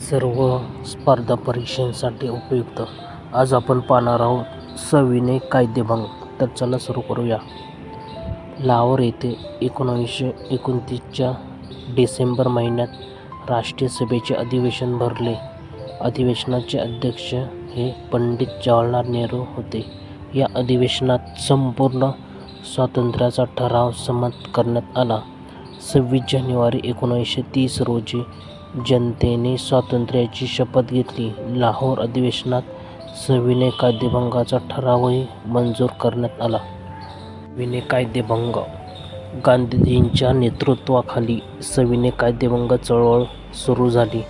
सर्व स्पर्धा परीक्षांसाठी उपयुक्त. आज आपण पाहणार आहोत सविनय कायदेभंग. तर चला सुरू करूया. लाहोर येथे एकोणावीसशे एकोणतीसच्या डिसेंबर महिन्यात राष्ट्रीय सभेचे अधिवेशन भरले. अधिवेशनाचे अध्यक्ष हे पंडित जवाहरलाल नेहरू होते. या अधिवेशनात संपूर्ण स्वातंत्र्याचा ठराव संमत करण्यात आला. सव्वीस जानेवारी एकोणीसशे तीस रोजी जनतेने स्वातंत्र्याची शपथ घेतली. लाहोर अधिवेशनात सविनय कायदेभंगाचा ठरावही मंजूर करण्यात आला. सविनय कायदेभंग. गांधीजींच्या नेतृत्वाखाली सविनय कायदेभंग चळवळ सुरू झाली.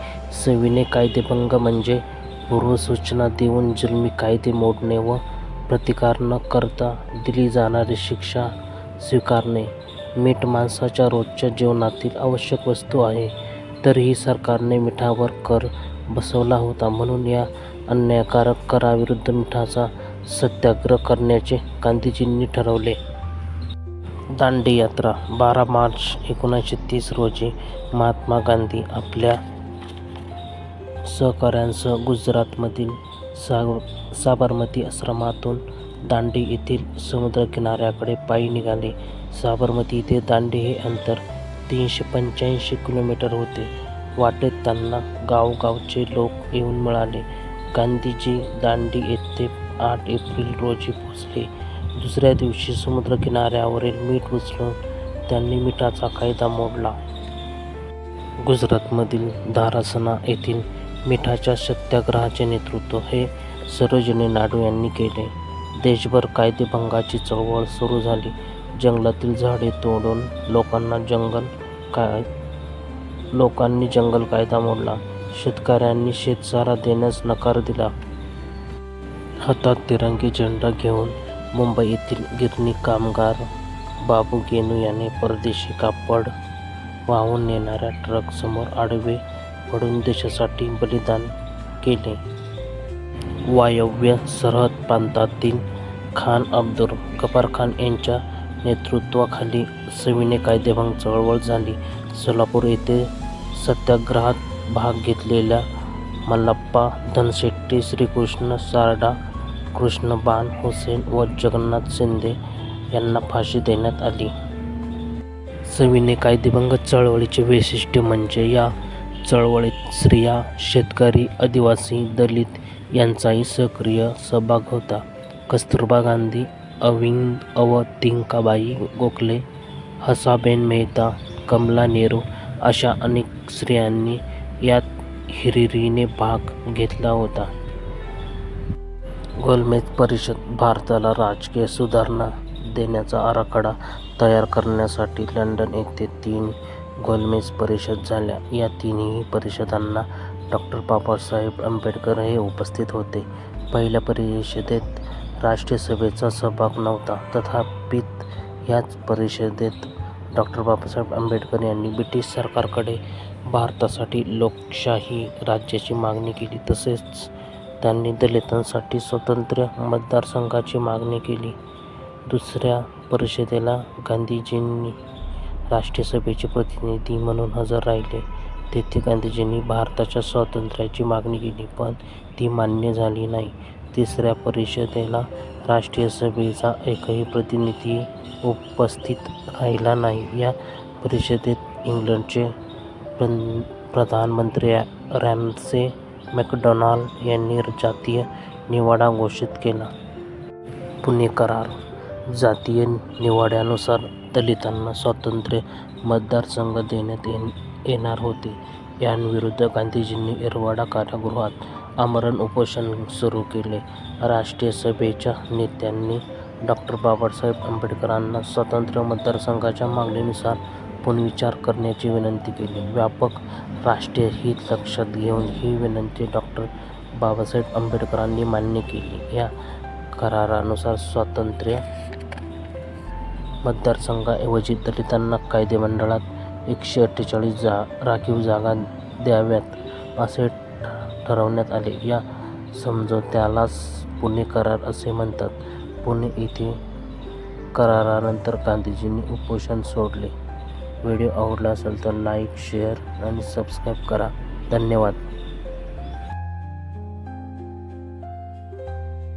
सविनय कायदेभंग म्हणजे पूर्वसूचना देऊन जुलमी कायदे मोडणे व प्रतिकार न करता दिली जाणारी शिक्षा स्वीकारणे. मीठ माणसाच्या रोजच्या जीवनातील आवश्यक वस्तू आहे. तरीही सरकारने मिठावर कर बसवला होता. म्हणून या अन्यायकारक कराविरुद्ध मिठाचा सत्याग्रह करण्याचे गांधीजींनी ठरवले. दांडी यात्रा बारा मार्च एकोणीसशे तीस रोजी महात्मा गांधी आपल्या सहकाऱ्यांसह गुजरातमधील सा साबरमती आश्रमातून दांडी येथील समुद्रकिनाऱ्याकडे पायी निघाले. साबरमती ते दांडी हे अंतर तीनशे पंच्याऐंशी किलोमीटर होते. वाटेत त्यांना गावगावचे लोक येऊन मिळाले. गांधीजी दांडी येथे आठ एप्रिल रोजी पोचले दुसऱ्या दिवशी समुद्रकिनाऱ्यावरील मीठ उचलून त्यांनी मिठाचा कायदा मोडला. गुजरातमधील धारासना येथील मिठाच्या सत्याग्रहाचे नेतृत्व हे सरोजिनी नायडू यांनी केले. देशभर कायदेभंगाची चळवळ सुरू झाली. जंगलातील झाडे तोडून लोकांना जंगल काय लोकांनी जंगल कायदा मोडला. शेतकऱ्यांनी शेतसारा देण्यास नकार दिला. हातात तिरंगी झेंडा घेऊन मुंबई येथील गिरणी कामगार बाबू गेनू याने परदेशी कापड वाहून नेणाऱ्या ट्रकसमोर आडवे पडून देशासाठी बलिदान केले. वायव्य सरहद प्रांतातील खान अब्दुल गफार खान यांच्या नेतृत्वाखाली सविनय कायदेभंग चळवळ झाली. सोलापूर येथे सत्याग्रहात भाग घेतलेल्या मल्लप्पा धनशेट्टी श्रीकृष्ण सारडा कृष्णबान हुसेन व जगन्नाथ शिंदे यांना फाशी देण्यात आली. सविनय कायदेभंग चळवळीचे वैशिष्ट्य म्हणजे या चळवळीत स्त्रिया शेतकरी आदिवासी दलित यांचाही सक्रिय सहभाग होता. कस्तुरबा गांधी अवीन अव तिंकाबाई गोखले हसाबेन मेहता कमला नेहरू अशा अनेक स्त्रियांनी यात हिरिरीने भाग घेतला होता. गोलमेज परिषद भारताला राजकीय सुधारणा देण्याचा आराखडा तयार करण्यासाठी लंडन येथे तीन गोलमेज परिषद झाल्या. या तिन्ही परिषदांना डॉक्टर बाबासाहेब आंबेडकर हे उपस्थित होते. पहिल्या परिषदेत राष्ट्रसभेचा सहभाग नव्हता. तथापि ह्याच परिषदेत डॉक्टर बाबासाहेब आंबेडकर यांनी ब्रिटिश सरकारकडे भारतासाठी लोकशाही राज्याची मागणी केली. तसेच त्यांनी दलितांसाठी स्वतंत्र मतदारसंघाची मागणी केली. दुसऱ्या परिषदेला गांधीजींनी राष्ट्रसभेचे प्रतिनिधी म्हणून हजर राहिले. तेथे गांधीजींनी भारताच्या स्वातंत्र्याची मागणी केली पण ती मान्य झाली नाही. तिसऱ्या परिषदेला राष्ट्रीय सभेचा एकही प्रतिनिधी उपस्थित राहिला नाही. या परिषदेत इंग्लंडचे प्रन प्रधानमंत्री रॅमसे मॅकडोनाल्ड यांनी जातीय निवाडा घोषित केला. पुणे करार जातीय निवाड्यानुसार दलितांना स्वातंत्र्य मतदारसंघ देण्यात येणार होते. यांविरुद्ध गांधीजींनी एरवाडा कारागृहात आमरण उपोषण सुरू केले. राष्ट्रीय सभेच्या नेत्यांनी डॉक्टर बाबासाहेब आंबेडकरांना स्वतंत्र मतदारसंघाच्या मागणीनुसार पुनर्विचार करण्याची विनंती केली. व्यापक राष्ट्रीय हित लक्षात घेऊन ही विनंती डॉक्टर बाबासाहेब आंबेडकरांनी मान्य केली. या करारानुसार स्वातंत्र्य मतदारसंघाऐवजी दलितांना कायदेमंडळात एकशे अठ्ठेचाळीस जा राखीव जागा द्याव्यात असे ठरवण्यात आले. या समझोत्यालाच पुणे करार असे म्हणतात. पुणे येथे करारानंतर गांधीजींनी उपोषण सोडले. व्हिडिओ आवडला असेल तर लाईक शेअर आणि सबस्क्राईब करा. धन्यवाद.